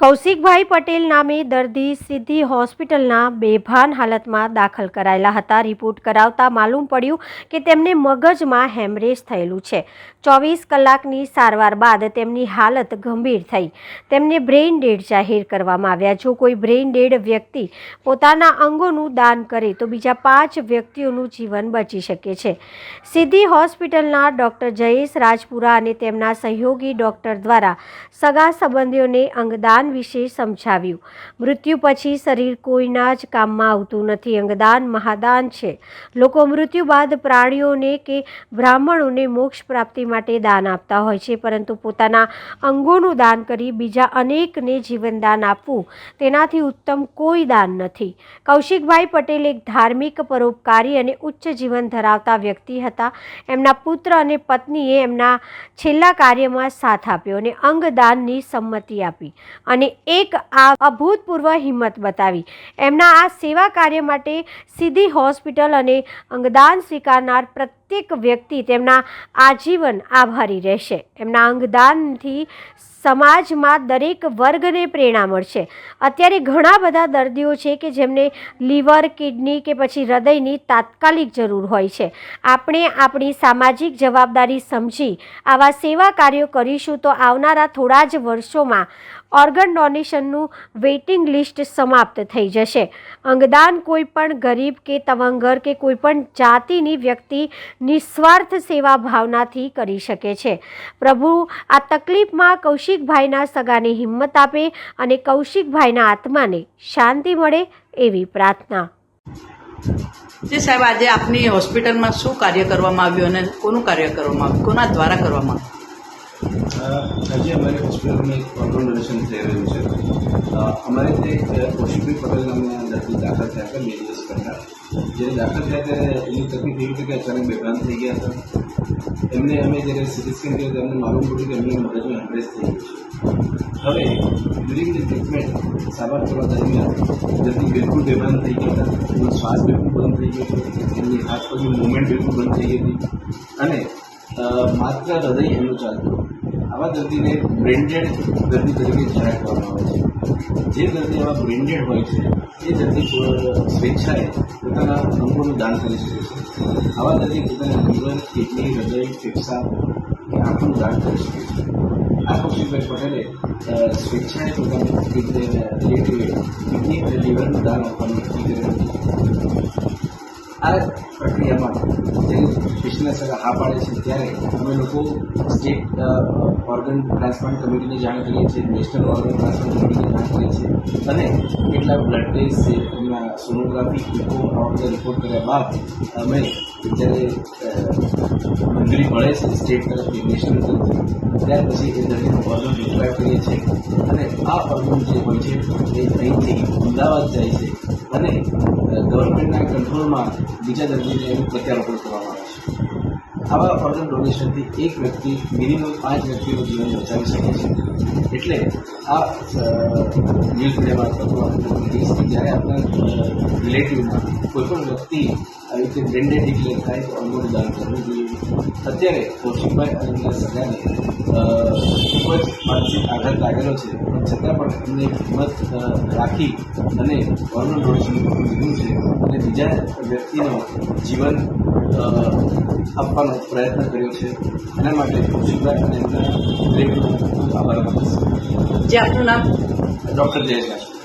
કૌશિકભાઈ પટેલ નામે દર્દી સિદ્ધિ હોસ્પિટલના બેભાન હાલતમાં દાખલ કરાયેલા હતા. રિપોર્ટ કરાવતા માલુમ પડ્યું કે તેમને મગજમાં હેમરેજ થયેલું છે. ચોવીસ કલાકની સારવાર બાદ તેમની હાલત ગંભીર થઈ. તેમને બ્રેઇન ડેડ જાહેર કરવામાં આવ્યા. જો કોઈ બ્રેઇન ડેડ વ્યક્તિ પોતાના અંગોનું દાન કરે તો બીજા પાંચ વ્યક્તિઓનું જીવન બચી શકે છે. સિદ્ધિ હોસ્પિટલના ડૉક્ટર જયેશ રાજપુરા અને તેમના સહયોગી ડૉક્ટર દ્વારા સગા સંબંધીઓને અંગદાન વિશે સમજાવ્યું. મૃત્યુ પછી શરીર કોઈના જ કામમાં આવતું નથી. અંગદાન મહાદાન છે. લોકો મૃત્યુ બાદ પ્રાણીઓને કે બ્રાહ્મણોને મોક્ષ પ્રાપ્તિ માટે દાન આપતા હોય છે, પરંતુ પોતાના અંગોનું દાન કરી બીજા અનેકને જીવનદાન આપવું તેનાથી ઉત્તમ કોઈ દાન નથી. કૌશિકભાઈ પટેલ એક ધાર્મિક, પરોપકારી અને ઉચ્ચ જીવન ધરાવતા વ્યક્તિ હતા. એમના પુત્ર અને પત્નીએ એમના છેલ્લા કાર્યમાં સાથ આપ્યો અને અંગદાનની સંમતિ આપી. અને એક આ અભૂતપૂર્વ હિંમત બતાવી. એમના આ સેવા કાર્ય માટે સીધી હોસ્પિટલ અને અંગદાન સ્વીકારનાર પ્રત્યેક વ્યક્તિ તેમના આજીવન આભારી રહેશે. એમના અંગદાનથી સમાજમાં દરેક વર્ગને પ્રેરણા મળશે. અત્યારે ઘણા બધા દર્દીઓ છે કે જેમને લીવર, કિડની કે પછી હૃદયની તાત્કાલિક જરૂર હોય છે. આપણે આપણી સામાજિક જવાબદારી સમજી આવા સેવા કાર્યો કરીશું તો આવનારા થોડા જ વર્ષોમાં ઓર્ગન ડોનેશનનું વેઇટિંગ લિસ્ટ સમાપ્ત થઈ જશે. અંગદાન કોઈ પણ ગરીબ કે તવંગર કે કોઈ પણ જાતિની વ્યક્તિ નિસ્વાર્થ સેવા ભાવનાથી કરી શકે છે. પ્રભુ, આ તકલીફમાં કૌશિકભાઈના સગાને હિંમત આપે અને કૌશિકભાઈના આત્માને શાંતિ મળે એવી પ્રાર્થના. જે સાહેબ આજે આપની હોસ્પિટલમાં શું કાર્ય કરવામાં આવ્યું અને કોનું કાર્ય કરવામાં આવ્યું? કોના દ્વારા કરવામાં આવ્યું? આજે અમારી હોસ્પિટલમાં એક ડોનેશન થઈ રહ્યું છે. અમારે તે કૌશિકભાઈ પટેલ નામના દર્દી દાખલ થયા હતા બે દિવસ પહેલાં. જ્યારે દાખલ થયા ત્યારે એની તકલીફ એવી હતી કે અચાનક બેભાન થઈ ગયા હતા. એમને અમે જ્યારે સિટી સ્કેન કર્યું તો એમને માલુમ પડ્યું કે એમને મગજમાં એમ્બ્રેસ થઈ ગયું હવે ડ્યુરિંગ ધ ટ્રીટમેન્ટ સારવાર કરવા દરમિયાન દર્દી બિલકુલ બેભાન થઈ ગયા હતા. એમનો શ્વાસ બિલકુલ બંધ થઈ ગયો હતો. એમની હાથ પગની મુવમેન્ટ બિલકુલ બંધ થઈ ગઈ હતી. અને માત્ર હૃદય એમનું ચાલતું આવા દર્દીને બ્રેન્ડેડ દર્દી તરીકે જાહેર કરવામાં આવે છે. જે દર્દી એવા બ્રેન્ડેડ હોય છે, એ દર્દી સ્વેચ્છાએ પોતાના અંગોનું દાન કરી શકે છે. આવા દર્દી પોતાના લીવર કિડની, હૃદય, ફેફસા કે આંખનું દાન કરી શકે છે. આ કૌશિકભાઈ પટેલે સ્વેચ્છાએ પોતાની કિડની અને લીવરનું દાન આપવાનું નક્કી કર્યું. આ પ્રક્રિયામાં જે બિઝનેસ હા પાડે છે, ત્યારે અમે લોકો સ્ટેટ ઓર્ગન ટ્રાન્સપ્લાન્ટ કમિટીને જાણ કરીએ છીએ નેશનલ ઓર્ગન ટ્રાન્સપ્લાન્ટ કમિટીને જાણ કરીએ છીએ, અને કેટલા બ્લડ ટેસ્ટ છે એમના સોનોગ્રાફી ઇકો આવા રિપોર્ટ કર્યા બાદ અમે જ્યારે મંજૂરી મળે છે સ્ટેટ તરફથી નેશનલ તરફથી. ત્યાર પછી એ દરેક ઓર્ગન ડિસ્ક્રાઇબ કરીએ છીએ. અને આ ઓર્ગન જે હોય છે, એ અહીંથી અમદાવાદ જાય છે. અને ગવર્મેન્ટના કંટ્રોલમાં બીજા દર્દીને એનું પ્રત્યારોપણ કરવામાં આવે છે. આવા ઓર્ગન ડોનેશનથી એક વ્યક્તિ મિનિમમ પાંચ વ્યક્તિનું જીવન બચાવી શકે છે. એટલે આ ન્યૂઝ મીડિયામાં આપણે કે જ્યારે આપણા રિલેટિવમાં કોઈ પણ વ્યક્તિ આવી રીતે બ્રેન્ડેડ ડિક્લેર થાય, તો અંગોનું દાન કરવું જોઈએ. અત્યારે કૌશિકભાઈ અને એમના સગાને ખૂબ જ માનસિક આઘાત લાગેલો છે. પણ છતાં પણ એમને હિંમત રાખી અને વર્ણન ડોનેશન લીધું છે અને બીજા વ્યક્તિનો જીવન આપવાનો પ્રયત્ન કર્યો છે. એના માટે કૌશિકભાઈ અને એમના પ્રેમનો ખૂબ આભાર માનીશ જે આપનું નામ? ડૉક્ટર જયેશ